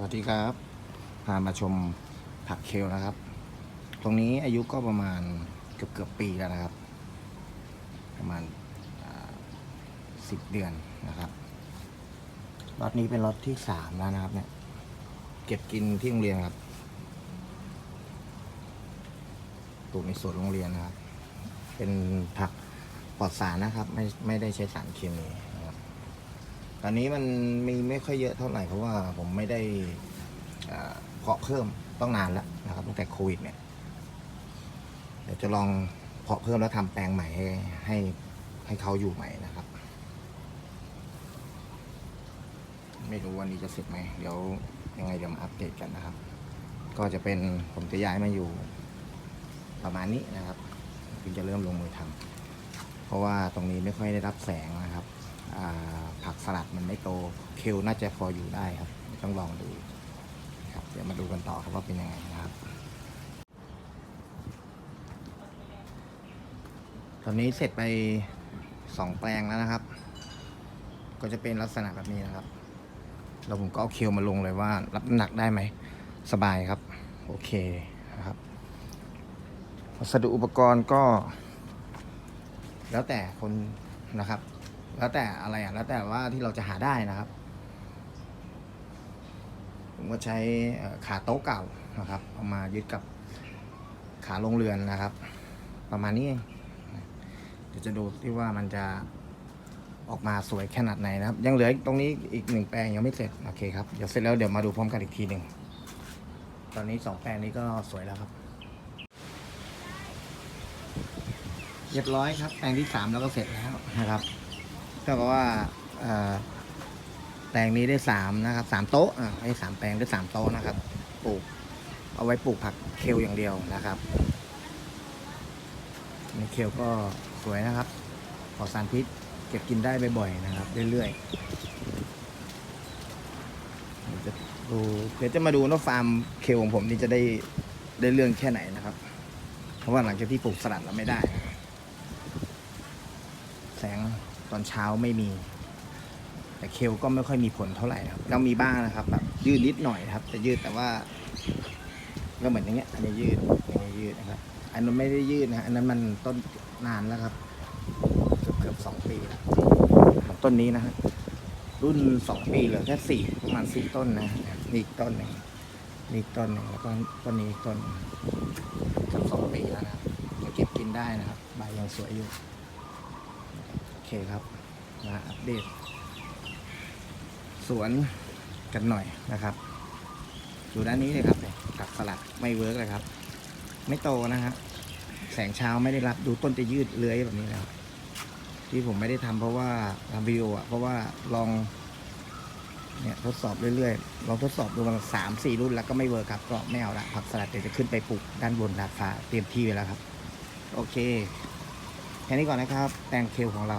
สวัสดีครับพามาชมผักเคลนะครับ ตรงนี้อายุก็ประมาณเกือบเกือบปีแล้วนะครับ ประมาณสิบเดือนนะครับล็อตนี้เป็นล็อตที่สามแล้วนะครับ เนี่ย เก็บกินที่โรงเรียนครับปลูกในสวนโรงเรียนนะครับ เป็นผักปลอดสารนะครับ ไม่ไม่ได้ใช้สารเคมี อันนี้มันมีไม่ค่อยเยอะเท่าไหร่เพราะว่าผมไม่ได้เอ่อเพาะเพิ่มต้องนานแล้วนะครับตั้งแต่โควิดเนี่ยเดี๋ยวจะลองเพาะเพิ่มแล้วทำแปลงใหม่ให้ให้ให้เขาอยู่ใหม่นะครับ ไม่รู้วันนี้จะเสร็จไหมเดี๋ยวยังไงเดี๋ยวมาอัปเดตกันนะครับ ก็จะเป็นผมจะย้ายมาอยู่ประมาณนี้นะครับถึงจะเริ่มลงมือทำเพราะว่าตรงนี้ไม่ค่อยได้รับแสงนะครับอ่า ผักสลัดมันไม่โตเคลน่าจะพออยู่ได้ครับ ต้องลองดูครับ เดี๋ยวมาดูกันต่อครับว่าเป็นยังไงนะครับ ตอนนี้เสร็จไปสองแปลงแล้วนะครับ ก็จะเป็นลักษณะแบบนี้นะครับแล้วผมก็เอาเคลมาลงเลยว่า รับน้ำหนักได้ไหมสบายครับ โอเคนะครับวัสดุอุปกรณ์ก็ แล้วแต่คนนะครับ แล้วแต่อะไรอะ แล้วแต่ว่าที่เราจะหาได้นะครับ ผมก็ใช้ขาโต๊ะเก่านะครับ เอามายึดกับขาลงเรือนนะครับ ประมาณนี้เองเดี๋ยวจะดูที่ว่ามันจะออกมาสวยขนาดไหนนะครับ ยังเหลือตรงนี้อีกหนึ่งแปลงยังไม่เสร็จโอเคครับเดี๋ยวเสร็จแล้วเดี๋ยวมาดูพร้อมกันอีกทีหนึ่งตอนนี้สองแปลงนี้ก็สวยแล้วครับเรียบร้อยครับแปลงที่สามแล้วก็เสร็จแล้วนะครับ ก็บว่าแปลงนี้ได้สามนะครับสามโต๊ะอ่าให้สามแปลงได้สามโต๊ะนะครับปลูกเอาไว้ปลูกผักเคลอย่างเดียวนะครับนี่เคลก็สวยนะครับปลอดสารพิษเก็บกินได้บ่อยๆนะครับ เรื่อยๆเดี๋ยวจะดูเดี๋ยวจะมาดูว่าฟาร์มเคลของผมนี่จะได้ได้เรื่องแค่ไหนนะครับ เพราะว่าหลังจากที่ปลูกสลัดแล้วไม่ได้ แสง ตอนเช้าไม่มี แต่เคลก็ไม่ค่อยมีผลเท่าไหร่ครับแล้วมีบ้างนะครับแบบยืดนิดหน่อยครับ จะยืดแต่ว่า ก็เหมือนอย่างเงี้ยอันนี้ยืดอันนี้ยืดนะครับ อันนั้นไม่ได้ยืดนะอันนั้นมันต้นนานแล้วครับเกือบเกือบสองปีแล้วต้นนี้นะฮะรุ่นสองปีเหลือแค่สี่ประมาณสี่ต้นนะนี่อีกต้นหนึ่งนี่ต้นหนึ่งแล้วก็ต้นนี้ต้นเกือบสองปีแล้วนะครับยังเก็บกินได้นะครับ ใบยังสวยอยู่ เคครับมาอัปเดต สวนกันหน่อยนะครับอยู่ด้านนี้เลยครับเนี่ยผักสลัดไม่เวิร์กเลยครับ ไม่โตนะฮะแสงเช้าไม่ได้รับดูต้นจะยืดเลื้อยแบบนี้แล้ว ที่ผมไม่ได้ทำเพราะว่าทำวิดีโออะเพราะว่าลองเนี่ยทดสอบเรื่อยๆลองทดสอบดูมาสามสี่รุ่นแล้วก็ไม่เวิร์กครับก็ไม่เอาละผักสลัดเดี๋ยวจะขึ้นไปปลูกด้านบนดาดฟ้าเตรียมที่ไว้แล้วครับ โอเคแค่นี้ก่อนนะครับ แตงเคลของเรา